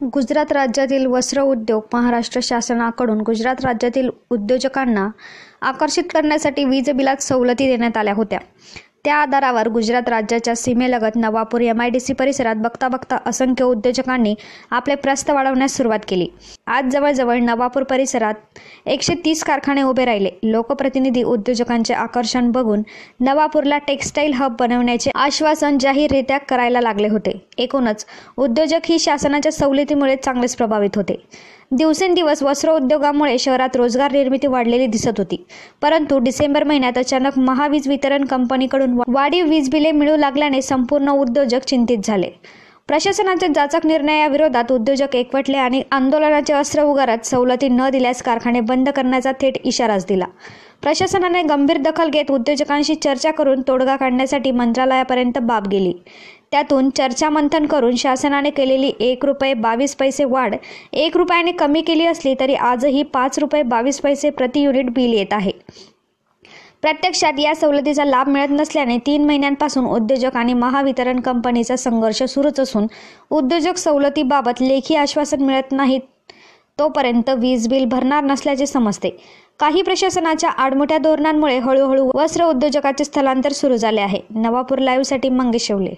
गुजरात राज्यातील वस्त्र उद्योग महाराष्ट्र शासनाकडून गुजरात राज्यातील उद्योजकांना आकर्षित करण्यासाठी वीज बिलात सवलती देण्यात आल्या होत्या. त्या आधारावर गुजरात राज्याच्या सीमेलगत Navapur M I D C परिसरात बघता बघता असंख्य उद्योजकांनी आपले प्रस्त वाढवण्यास सुरुवात केली. आज जवळजवळ नवापूर परिसरात एकशे तीस कारखाने उभे राहिले. लोकप्रतिनिधी उद्योजकांचे आकर्षण बघून नवापूरला टेक्स्टाईल हब बनवण्याचे आश्वासन जाहीररित्या करायला लागले होते. एकूणच उद्योजक ही शासनाच्या सवलतीमुळे चांगलेच प्रभावित होते. दिवसेंदिवस वस्त्र उद्योगामुळे शहरात रोजगार निर्मिती वाढलेली दिसत होती. परंतु डिसेंबर महिन्यात अचानक महावीज वितरण कंपनीकडून वाढीव वीज बिले मिळू लागल्याने संपूर्ण उद्योजक चिंतित झाले. प्रशासनाच्या जाचक निर्णयाविरोधात उद्योजक एकवटले आणि आंदोलनाचे अस्त्र उगारात सवलती न दिल्यास कारखाने बंद करण्याचा थेट इशाराच दिला. प्रशासनाने गंभीर दखल घेत उद्योजकांशी चर्चा करून तोडगा काढण्यासाठी मंत्रालयापर्यंत बाब गेली. त्यातून चर्चामंथन करून शासनाने केलेली एक रुपये बावीस पैसे वाढ एक रुपयाने कमी केली असली तरी आजही पाच रुपये बावीस पैसे प्रति युनिट बिल येत आहे. प्रत्यक्षात या सवलतीचा लाभ मिळत नसल्याने तीन महिन्यांपासून उद्योजक आणि महावितरण कंपनीचा संघर्ष सुरूच असून उद्योजक सवलतीबाबत लेखी आश्वासन मिळत नाहीत. तोपर्यंत वीज बिल भरणार नसल्याचे समजते. काही प्रशासनाच्या आडमोठ्या धोरणांमुळे हळूहळू वस्त्र उद्योजकाचे स्थलांतर सुरू झाले आहे. नवापूर लाईव्हसाठी मंगेश शेवले.